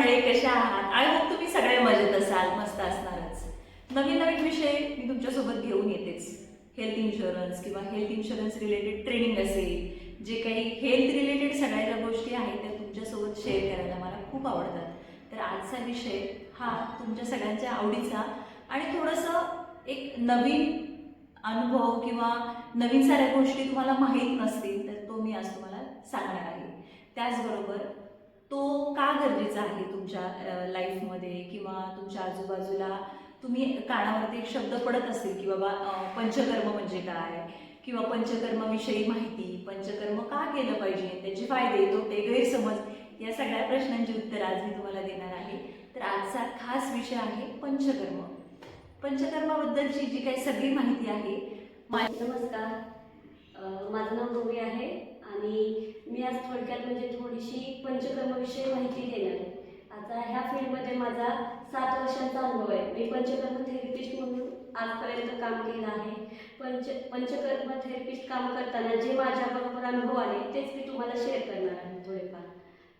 मंडळी कशा आहात? आय होप तुम्ही सगळे मजेत असाल मस्त असणारच. नवीन नवीन विषय मी तुमच्यासोबत घेऊन येतेच. हेल्थ इन्शुरन्स किंवा हेल्थ इन्शुरन्स रिलेटेड ट्रेनिंग असेल जे काही हेल्थ रिलेटेड सगळ्या ज्या गोष्टी आहेत त्या तुमच्यासोबत शेअर करायला मला खूप आवडतात. तर आजचा विषय हा तुमच्या सगळ्यांच्या आवडीचा आणि थोडंसं एक नवीन अनुभव किंवा नवीन साऱ्या गोष्टी तुम्हाला माहीत नसतील तर तो मी आज तुम्हाला सांगणार आहे. त्याचबरोबर तो का गरजेचा आहे तुमच्या लाईफमध्ये किंवा तुमच्या आजूबाजूला तुम्ही कानावरती एक शब्द पडत असेल की बाबा पंचकर्म म्हणजे काय? किंवा पंचकर्माविषयी माहिती पंचकर्म का केलं पाहिजे? त्याचे फायदे तोटे गैरसमज या सगळ्या प्रश्नांची उत्तर आज मी तुम्हाला देणार आहे. तर आजचा खास विषय आहे पंचकर्म. पंचकर्माबद्दलची जी काही सगळी माहिती आहे मा- नमस्कार. माझं नाव गौरी आहे आणि मी आज थोडक्यात म्हणजे थोडीशी पंचकर्मविषयी माहिती देणार. आहे आता ह्या फील्डमध्ये माझा सात वर्षांचा अनुभव आहे. मी पंचकर्म थेरपिस्ट म्हणून आजपर्यंत काम केलं आहे. पंच पंचकर्म थेरपिस्ट काम करताना जे माझ्याबरोबर अनुभव आले तेच मी तुम्हाला शेअर करणार आहे थोडेफार.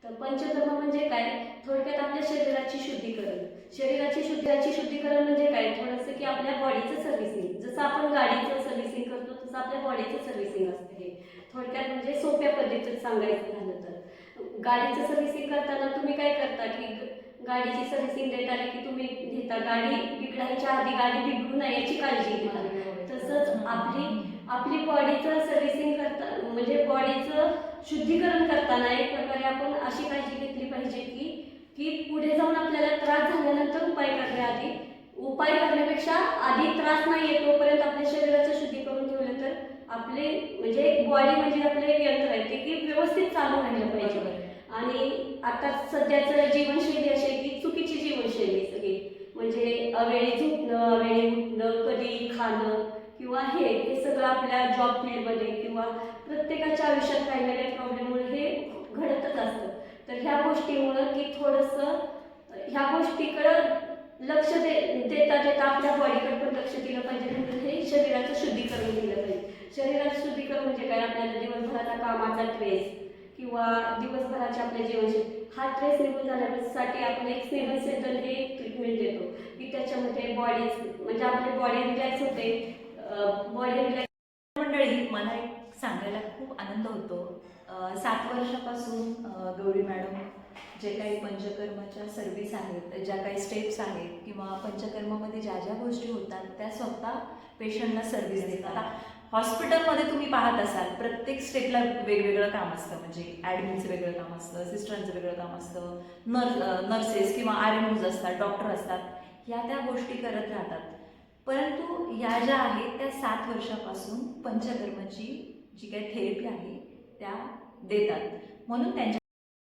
तर पंचकर्म म्हणजे काय? थोडक्यात आपल्या शरीराची शुद्धीकरण. शरीराची शुद्धाची शुद्धीकरण म्हणजे काय? थोडंसं की आपल्या बॉडीचं सर्व्हिसिंग जसं आपण गाडीचं सर्व्हिसिंग करतो तसं आपल्या बॉडीचं सर्व्हिसिंग असते हे. थोडक्यात म्हणजे सोप्या पद्धतीत सांगायचं झालं तर. गाडीचं सर्व्हिसिंग करताना तुम्ही काय करता? की गाडीची सर्व्हिसिंग देत आली की तुम्ही घेता? गाडी बिघडायच्या आधी गाडी बिघडू नये याची काळजी घेता. तसंच आपली आपली बॉडीचं सर्व्हिसिंग करता म्हणजे बॉडीचं शुद्धीकरण करताना एक प्रकारे आपण अशी काळजी घेतली पाहिजे की की पुढे जाऊन आपल्याला त्रास झाल्यानंतर उपाय करण्याआधी उपाय करण्यापेक्षा आधी त्रास नाही येत तोपर्यंत आपल्या शरीराचं शुद्धी करून ठेवलं तर आपले म्हणजे बॉडी म्हणजे आपले एक यंत्र आहे ते की व्यवस्थित चालू राहिलं पाहिजे. आणि आता सध्याचं जीवनशैली अशी आहे की चुकीची जीवनशैली सगळी. म्हणजे अवेळी झोपणं अवेळी उठणं कधी खाणं किंवा हे हे सगळं आपल्या जॉब फील्डमध्ये किंवा प्रत्येकाच्या आयुष्यात काही ना काही प्रॉब्लेममुळे हे घडतच असतं. तर ह्या गोष्टीमुळं की थोडंसं ह्या गोष्टीकडं लक्ष दे देता देता आपल्या बॉडीकडे पण लक्ष दिलं पाहिजे. म्हणजे हे शरीराचं शुद्धीकरण दिलं पाहिजे. शरीराचं शुद्धीकरण म्हणजे काय? आपल्याला दिवसभराचा कामाचा ट्रेस किंवा दिवसभराचे आपल्या जीवनशैली हा ट्रेस निघून जाण्यासाठी आपण एक स्नेहल सेंटर हे एक ट्रीटमेंट देतो. की त्याच्यामध्ये बॉडी म्हणजे आपली बॉडी रिलॅक्स होते बॉडी रिलॅक्स मंडळी मला एक सांगायला खूप आनंद होतो. सात वर्षापासून गौरी मॅडम जे काही पंचकर्माच्या सर्व्हिस आहेत ज्या काही स्टेप्स आहेत किंवा पंचकर्मामध्ये ज्या ज्या गोष्टी होतात त्या स्वतः पेशंटला सर्व्हिस देतात. हॉस्पिटलमध्ये तुम्ही पाहत असाल प्रत्येक स्टेटला वेगवेगळं काम असतं. म्हणजे ॲडमिनचं वेगळं काम असतं सिस्टरांचं वेगळं काम असतं नर्स नर्सेस किंवा आर एम असतात डॉक्टर असतात ह्या त्या गोष्टी करत राहतात. परंतु या ज्या आहेत त्या सात वर्षापासून पंचकर्माची जी काही थेरपी आहे त्या देतात. म्हणून त्यांच्या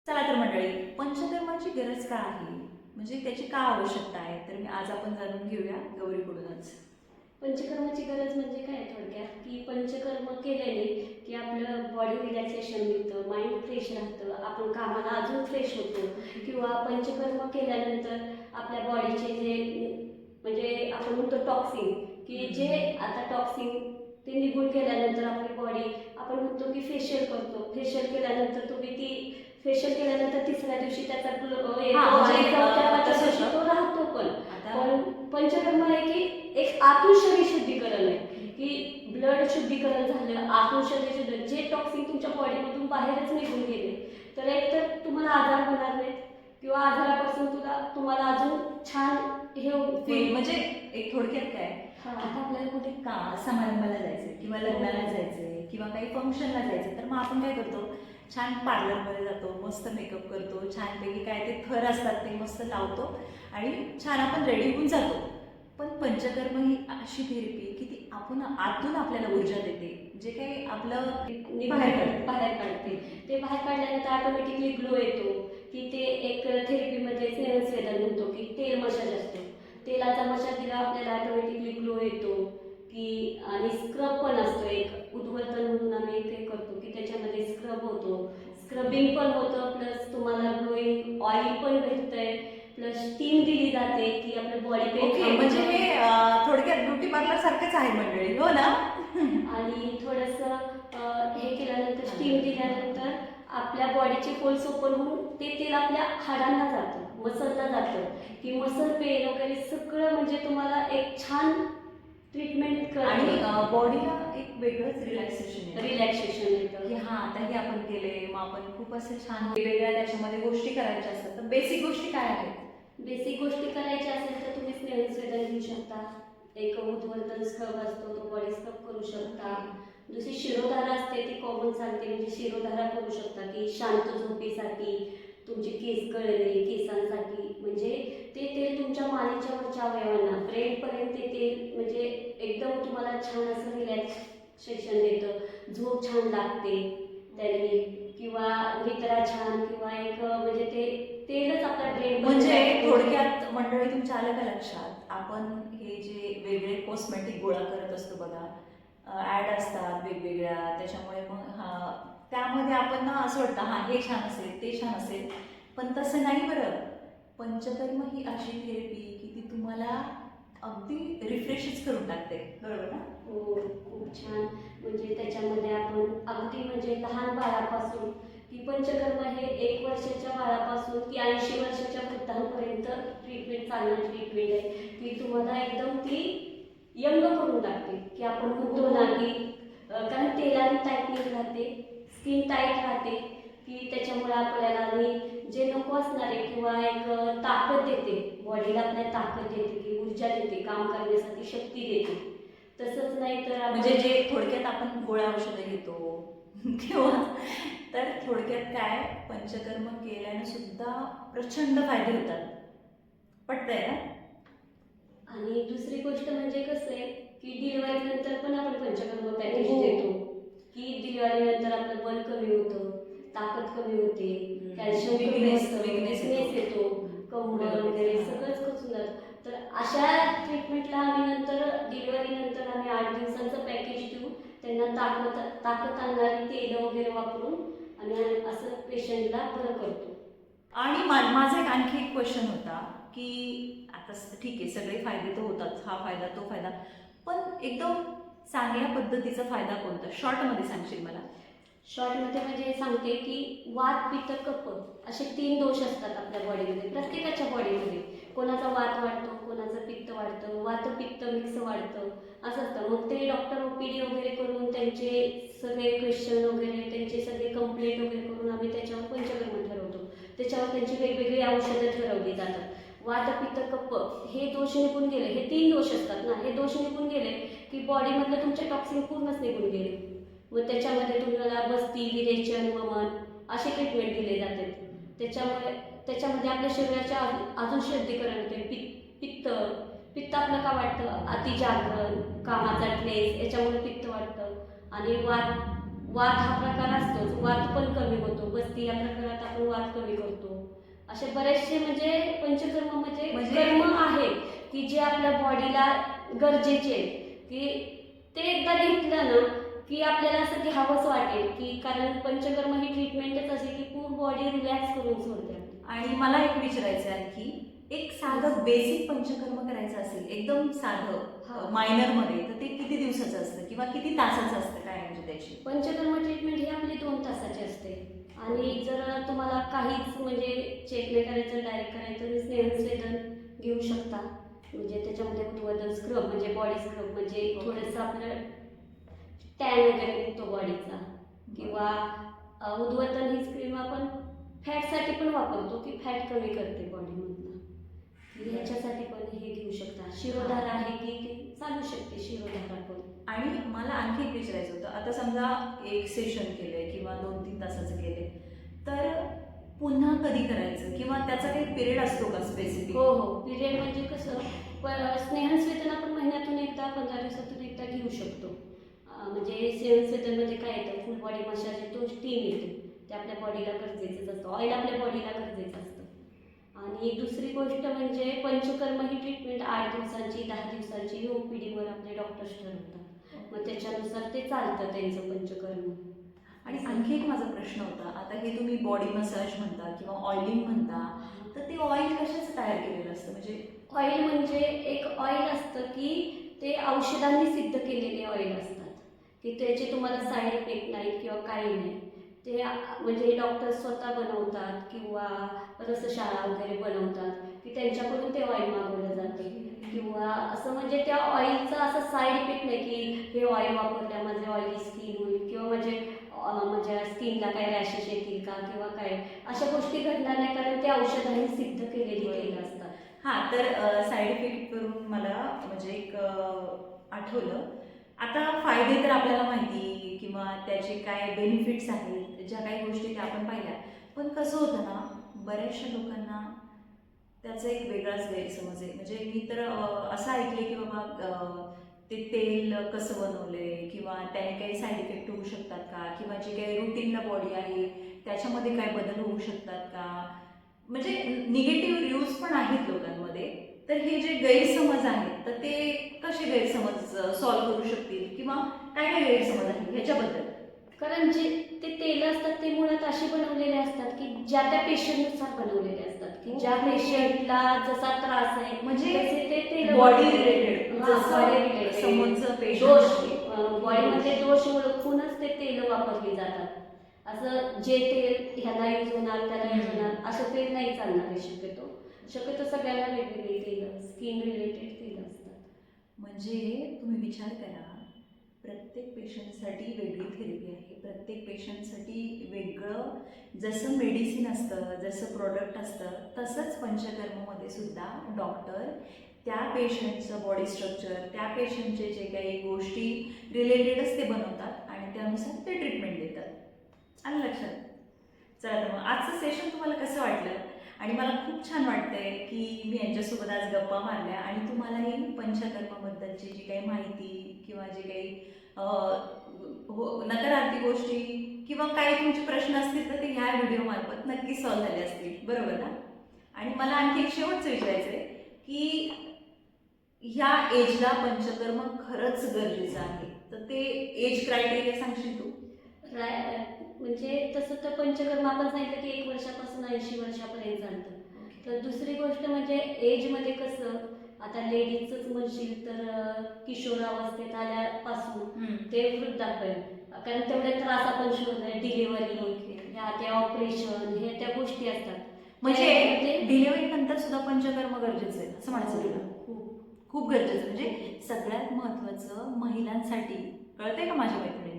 चला तर मंडळी पंचकर्माची गरज का आहे? म्हणजे त्याची का आवश्यकता आहे? तर मी आज आपण जाणून घेऊया गौरीकडूनच. पंचकर्माची गरज म्हणजे काय थोडक्यात? की पंचकर्म केल्याने की आपलं बॉडी रिलॅक्सेशन मिळतं माइंड फ्रेश राहतं आपण कामाला अजून फ्रेश होतो. किंवा पंचकर्म केल्यानंतर आपल्या बॉडीचे जे म्हणजे आपण म्हणतो टॉक्सिन की जे आता टॉक्सिन ते निघून गेल्यानंतर आपली बॉडी आपण म्हणतो की फेशियल करतो. फेशियल केल्यानंतर ती फेशियल केल्यानंतर तिसऱ्या दिवशी त्याचा हा, म्हणजे, तो राहतो पण. पण पंचकर्म आहे की एक आतून शरीर शुद्धीकरण आहे. की ब्लड शुद्धीकरण झालं आतून शरीर शुद्ध जे टॉक्सिन तुमच्या बॉडीमधून बाहेरच निघून गेले तर एक तर तुम्हाला आजार होणार नाहीत किंवा आजारापासून तुला तुम्हाला अजून छान हे फील म्हणजे एक थोडक्यात काय. आता आपल्याला कुठे का समारंभाला जायचंय किंवा लग्नाला जायचंय किंवा काही फंक्शनला जायचंय तर मग आपण काय करतो? छान पार्लरमध्ये जातो मस्त मेकअप करतो छानपैकी काय ते थर असतात ते मस्त लावतो आणि छान आपण रेडी होऊन जातो. पण पंचकर्म ही अशी थेरपी की ती आपण आतून आपल्याला ऊर्जा देते जे काही आपलं बाहेर बाहेर काढते. बाहेर काढते. ते बाहेर काढल्यानंतर ऑटोमॅटिकली ग्लो येतो की ते एक थेरपीमध्ये स्नेहल स्वेदन म्हणतो की तेल मसाज असतो. तेलाचा मसाज दिला आपल्याला ऑटोमॅटिकली ग्लो येतो की आणि स्क्रब पण असतो एक उद्वर्तन म्हणून आम्ही एक स्क्रब होतो. स्क्रबिंग पण होतं प्लस तुम्हाला ग्लोईंग ऑइल पण भेटतंय प्लस स्टीम दिली जाते की आपल्या बॉडी ओके म्हणजे हे थोडक्यात ब्युटी पार्लर सारखंच आहे मंडळी हो ना? आणि थोडंसं हे केल्यानंतर स्टीम दिल्यानंतर आपल्या बॉडीचे होल्स ओपन होऊन ते तेल आपल्या हाडांना जातं मसलला जातं. की मसल पेन वगैरे सगळं म्हणजे तुम्हाला एक छान ट्रीटमेंट आणि बॉडीला एक वेगळंच रिलॅक्सेशन रिलॅक्सेशन येतं. की हा आता हे आपण केले मग आपण खूप असे छान वेगवेगळ्या त्याच्यामध्ये गोष्टी करायच्या असतात. तर बेसिक गोष्टी काय आहेत? बेसिक गोष्टी करायच्या असेल तर तुम्ही स्नेहस्वेदन घेऊ शकता. एक उद्वर्तन स्क्रब असतो तो बॉडी स्क्रब करू शकता. दुसरी शिरोधारा असते ती कॉमन सांगते म्हणजे शिरोधारा करू शकता की शांत झोपेसाठी तुमचे केस गळणे केसांसाठी मानेच्या वरच्या अवयवांना ब्रेनपर्यंत ते तेल म्हणजे एकदम तुम्हाला छान असं रिलॅक्सेशन देतं. झोप छान लागते त्याने किंवा निद्रा छान किंवा एक म्हणजे ते तेलच आपल्या ब्रेन म्हणजे थोडक्यात मंडळी तुमच्या आलं का लक्षात? आपण हे जे वेगळे कॉस्मेटिक गोळा करत असतो बघा ऍड असतात वेगवेगळ्या त्याच्यामुळे मग हा त्यामध्ये आपण ना असं वाटतं हा हे छान असेल ते छान असेल. पण तसं नाही बरं. पंचकर्म ही अशी थेरपी की ती तुम्हाला अगदी रिफ्रेशच करून टाकते. बरोबर ना? हो खूप छान. म्हणजे त्याच्यामध्ये आपण अगदी म्हणजे लहान बाळापासून की पंचकर्म हे एक वर्षाच्या बाळापासून ती ऐंशी वर्षाच्या वृद्धांपर्यंत ट्रीटमेंट चालणार ट्रीटमेंट आहे. की तुम्हाला एकदम ती यंग करून टाकते की आपण म्हणतो ना की कारण तेलाने टाईटनिंग राहते स्किन टाईट राहते. की त्याच्यामुळे आपल्याला आणि जे नको असणारे किंवा एक ताकद देते बॉडीला आपल्या ताकद देते की ऊर्जा देते काम करण्यासाठी शक्ती देते. तसंच नाही तर म्हणजे जे थोडक्यात आपण गोळ्या औषधं घेतो किंवा तर थोडक्यात काय पंचकर्म केल्याने सुद्धा प्रचंड फायदे होतात. पटतंय ना? आणि दुसरी गोष्ट म्हणजे कसं आहे की डिलिव्हरी नंतर पण आपण पंचकर्म पॅकेज हो. देतो की डिलिव्हरी नंतर आपलं बल कमी होतं ताकद कमी होते. कॅल्शियम कमी होतं. weakness येतो. कंबर वगैरे सगळंच खचून जातं. तर अशा ट्रीटमेंटला आम्ही नंतर डिलिव्हरी नंतर आम्ही आठ दिवसांचं पॅकेज देऊ त्यांना ताकद ताकद आणणारी तेलं वगैरे वापरून आणि असं पेशंटला बरं करतो. आणि माझा एक आणखी एक क्वेश्चन होता की आता ठीक आहे सगळे फायदे तर होतात. हा फायदा तो फायदा. पण एकदम चांगल्या पद्धतीचा फायदा कोणता? शॉर्टमध्ये सांगशील मला? शॉर्टमध्ये म्हणजे सांगते की वात पित्त कफ असे तीन दोष असतात आपल्या बॉडीमध्ये प्रत्येकाच्या बॉडीमध्ये कोणाचा वात वाढतो कोणाचं पित्त वाढतं वात पित्त मिक्स वाढतं असं असतं. मग ते डॉक्टर ओ पी डी वगैरे करून त्यांचे सगळे क्वेश्चन वगैरे त्यांचे सगळे कंप्लेंट वगैरे करून आम्ही त्याच्यावर पंचकर्म ठरवतो. त्याच्यावर त्यांची वेगवेगळी औषधं ठरवली जातात. वात पित्त कप हे दोष निघून गेले. हे तीन दोष असतात ना. हे दोष निघून गेले की बॉडीमधलं तुमचे टॉक्सिन पूर्णच निघून गेले. मग त्याच्यामध्ये तुम्हाला बस्ती विरेचन वमन असे ट्रीटमेंट दिले जाते. त्याच्यामुळे त्याच्यामध्ये आपल्या शरीराच्या अजून शुद्धीकरण होते. पित्त पित्त पित्त आपलं का वाटतं? अतिजागरण कामाचा ट्रेस याच्यामुळे पित्त वाटतं. आणि वात वात हा प्रकार असतोच. वात पण कमी होतो. बस्ती या प्रकारात आपण वात कमी करतो. असे बरेचसे म्हणजे पंचकर्म म्हणजे म्हणजे- कर्म आहे की जे आपल्या बॉडीला गरजेचे की ते एकदा घेतलं ना की आपल्याला असं घ्यावंच वाटेल की कारण पंचकर्म ही ट्रीटमेंटच असे की पूर्ण बॉडी रिलॅक्स करून सोडते आणि मला एक विचारायचं आहे आणखी एक साधं बेसिक पंचकर्म करायचं असेल एकदम. साधं मायनरमध्ये तर ते किती दिवसाचं असतं किंवा किती तासाचं असतं काय म्हणजे त्याची पंचकर्म ट्रीटमेंट ही आपली दोन तासाची असते आणि जर तुम्हाला काहीच म्हणजे चेक नाही करायचं डायरेक्ट करायचं तर घेऊ शकता म्हणजे त्याच्यामध्ये स्क्रब म्हणजे बॉडी स्क्रब म्हणजे. थोडंसं आपलं टॅन वगैरे निघतो बॉडीचा किंवा अ, उद्वर्धन ही क्रीम आपण फॅटसाठी पण वापरतो की फॅट कमी करते बॉडीमधनं ह्याच्यासाठी पण हे घेऊ शकता. शिरोधारा आहे की ते चालू शकते शिरोधारा पण. आणि मला आणखी एक विचारायचं होतं. आता समजा एक सेशन केलंय किंवा दोन तीन तासाचं केलंय. तर पुन्हा कधी करायचं? किंवा त्याचा काही पिरियड असतो का स्पेसिफिक हो हो. पिरियड म्हणजे कसं? प- स्नेहस्वेदन आपण महिन्यातून एकदा पंधरा दिवसातून एकदा घेऊ शकतो. म्हणजे स्नेहस्वेदनमध्ये काय येतं? फुल बॉडी मसाज येतो स्टीम येते. ते आपल्या बॉडीला गरजेचंच असतं. ऑइल आपल्या बॉडीला गरजेचं असतं. आणि दुसरी गोष्ट म्हणजे पंचकर्म ही ट्रीटमेंट आठ दिवसांची दहा दिवसांची ओ पी डीवर आपले डॉक्टर्स ठरवतात. मग त्याच्यानुसार ते चालतं त्यांचं पंचकर्म. आणि आणखी एक माझा प्रश्न होता. आता हे तुम्ही बॉडी मसाज म्हणता किंवा ऑइलिंग म्हणता तर ते ऑइल कशाचं तयार केलेलं असतं? म्हणजे ऑइल म्हणजे एक ऑइल असतं की ते औषधांनी सिद्ध केलेले ऑइल असतात की त्याचे तुम्हाला साईड इफेक्ट नाही किंवा काही नाही. ते म्हणजे डॉक्टर स्वतः बनवतात किंवा रसशाळा वगैरे बनवतात की त्यांच्याकडून ते ऑइल मागवलं जाते. किंवा असं म्हणजे त्या ऑइलचा असा साईड इफेक्ट नाही की हे ऑइल वापरल्या माझे ऑइली स्किन होईल किंवा माझे अं, माझ्या स्किनला काय रॅशेस येतील का किंवा काय. अशा गोष्टी घडणार नाही कारण ते औषधांनी सिद्ध केलेली तेल असतात. हा तर साईड इफेक्ट करून मला म्हणजे एक आठवलं. आता फायदे तर आपल्याला माहिती किंवा त्याचे काय बेनिफिट्स आहेत ज्या काही गोष्टी त्या आपण पाहिल्या. पण कसं होतं ना बऱ्याचशा लोकांना त्याचा एक वेगळाच गैरसमज आहे. म्हणजे मी तर असं ऐकले की बाबा ते तेल कसं बनवलंय किंवा त्याने काही साईड इफेक्ट होऊ शकतात का? किंवा जे काही रुटीनला बॉडी आहे त्याच्यामध्ये काय बदल होऊ शकतात का? म्हणजे निगेटिव्ह रिव्ह्यूज पण आहेत लोकांमध्ये. तर हे जे गैरसमज आहेत तर ते कसे गैरसमज सॉल्व्ह करू शकतील? किंवा काय काय गैरसमज आहेत ह्याच्याबद्दल? कारण जे ते तेल असतात ते मुळात असे बनवलेले असतात की ज्या त्या पेशंटनुसार बनवलेले असतात. की ज्या. पेशंटला जसा त्रास आहे म्हणजे ते तेल बॉडी रिलेटेड दोष बॉडीमध्ये दोष ओळखूनच ते तेल वापरली जातात. असं जे तेल ह्याला यूज होणार त्याला यूज. होणार असं तेल नाही चालणार आहे शक्यतो. शक्यतो सगळ्यांना वेगवेगळे तेल स्किन रिलेटेड तेल असतात. म्हणजे तुम्ही विचार करा प्रत्येक पेशंटसाठी वेगळी थेरपी आहे. प्रत्येक पेशंटसाठी वेगळं जसं मेडिसिन असतं जसं प्रॉडक्ट असतं तसंच पंचकर्ममध्ये सुद्धा डॉक्टर त्या पेशंटचं बॉडी स्ट्रक्चर त्या पेशंटचे जे काही गोष्टी रिलेटेडच ते बनवतात आणि त्यानुसार ते ट्रीटमेंट देतात. आलं लक्षात? चला तर मग आजचं सेशन तुम्हाला कसं वाटलं? आणि मला खूप छान वाटतंय की मी यांच्यासोबत आज गप्पा मारल्या आणि तुम्हालाही पंचकर्माबद्दलची जी काही माहिती किंवा जे काही हो नकारार्थी गोष्टी किंवा काही तुमचे प्रश्न असतील तर ते ह्या व्हिडिओमार्फत नक्की सॉल्व्ह झाले असतील. बरोबर ना? आणि मला आणखी एक शेवटचं विचारायचं आहे की ह्या एजला पंचकर्म खरंच गरजेचं आहे. तर ते एज क्रायटेरिया सांगशील तू? म्हणजे तसं तर पंचकर्म आपण सांगितलं की एक वर्षापासून ऐंशी वर्षापर्यंत चालतं. तर दुसरी गोष्ट म्हणजे एजमध्ये कसं आता लेडीजच म्हणशील तर किशोरावस्थेत आल्यापासून. ते वृद्धापर्यंत. कारण तेवढे त्रास आपण शोधले डिलिव्हरी ह्या ते ऑपरेशन हे त्या गोष्टी असतात. म्हणजे त्यामध्ये- डिलिव्हरी नंतर सुद्धा पंचकर्म गरजेचं आहे असं म्हणायचं तुला? खूप. खूप गरजेचं म्हणजे सगळ्यात महत्त्वाचं महिलांसाठी. कळतंय का माझ्या मैत्रिणींनो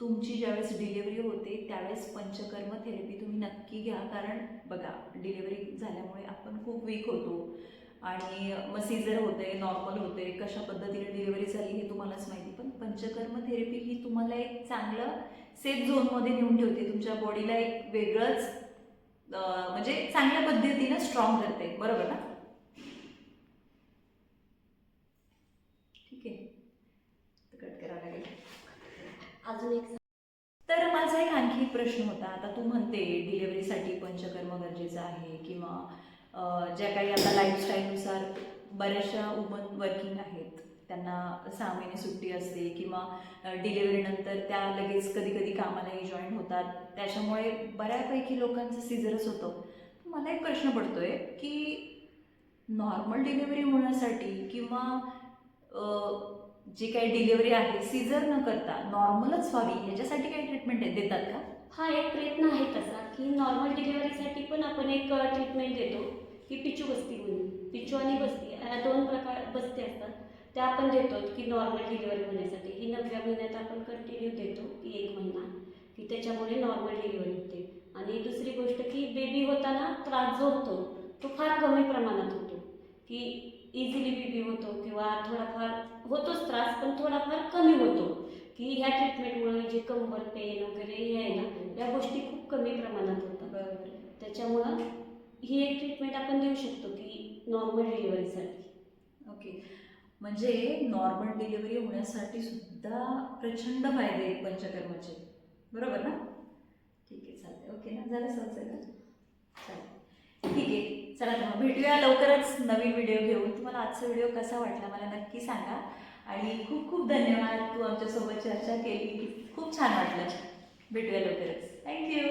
तुमची ज्यावेळेस डिलेवरी होते त्यावेळेस पंचकर्म थेरपी तुम्ही नक्की घ्या. कारण बघा डिलेवरी झाल्यामुळे आपण खूप वीक होतो. आणि मग सीझर होते नॉर्मल होते कशा पद्धतीने डिलिव्हरी झाली हे तुम्हालाच माहिती. पण पंचकर्म थेरपी ही तुम्हाला एक चांगलं सेफ झोनमध्ये नेऊन ठेवते. तुमच्या बॉडीला एक वेगळंच म्हणजे चांगल्या पद्धतीनं स्ट्रॉंग करते. बरोबर ना ठीक आहे तर कट करावं लागेल अजून एक तर माझा एक आणखी एक प्रश्न होता. आता तू म्हणते डिलिव्हरीसाठी पंचकर्म गरजेचं आहे किंवा ज्या काही आता लाईफस्टाईलनुसार बऱ्याचशा वुमन वर्किंग आहेत त्यांना सहा महिने सुट्टी असते किंवा डिलिव्हरीनंतर त्या लगेच कधी कधी कामालाही जॉईन होतात. त्याच्यामुळे बऱ्यापैकी लोकांचं सिझरच होतं. मला एक प्रश्न पडतोय की नॉर्मल डिलिव्हरी होण्यासाठी किंवा जी काही डिलिव्हरी आहे सीझर न करता नॉर्मलच व्हावी याच्यासाठी काही ट्रीटमेंट देतात का? हा एक प्रयत्न आहे तसा की नॉर्मल डिलिव्हरीसाठी पण आपण एक ट्रीटमेंट देतो की पिचू बस्ती म्हणून. पिचू आणि बस्ती या दोन प्रकार बस्ती असतात. त्या आपण देतो की नॉर्मल डिलिव्हरी होण्यासाठी. ही नवव्या महिन्यात आपण कंटिन्यू देतो की एक महिना. की त्याच्यामुळे नॉर्मल डिलिव्हरी होते. आणि दुसरी गोष्ट की बेबी होताना त्रास जो होतो तो फार कमी प्रमाणात होतो. की इझिली बेबी होतो किंवा थोडाफार होतोच त्रास पण थोडाफार कमी होतो. की ह्या ट्रीटमेंटमुळे जे कंबर पेन वगैरे हे आहे ना या गोष्टी खूप कमी प्रमाणात होतात. बरोबर. त्याच्यामुळं ही एक ट्रीटमेंट आपण देऊ शकतो की नॉर्मल डिलिव्हरीसाठी ओके. म्हणजे नॉर्मल डिलिव्हरी होण्यासाठी सुद्धा प्रचंड फायदे आहेत पंचकर्माचे. बरोबर ना? ठीक आहे चालतंय. ओके ना? झालं सगळं चालेल. ठीक आहे. चला तर मग भेटूया लवकरच नवीन व्हिडिओ घेऊन. तुम्हाला आजचा व्हिडिओ कसा वाटला मला नक्की सांगा. आणि खूप खूप धन्यवाद तू आमच्यासोबत चर्चा केली. खूप छान वाटलं. भेटूया लवकरच. थँक्यू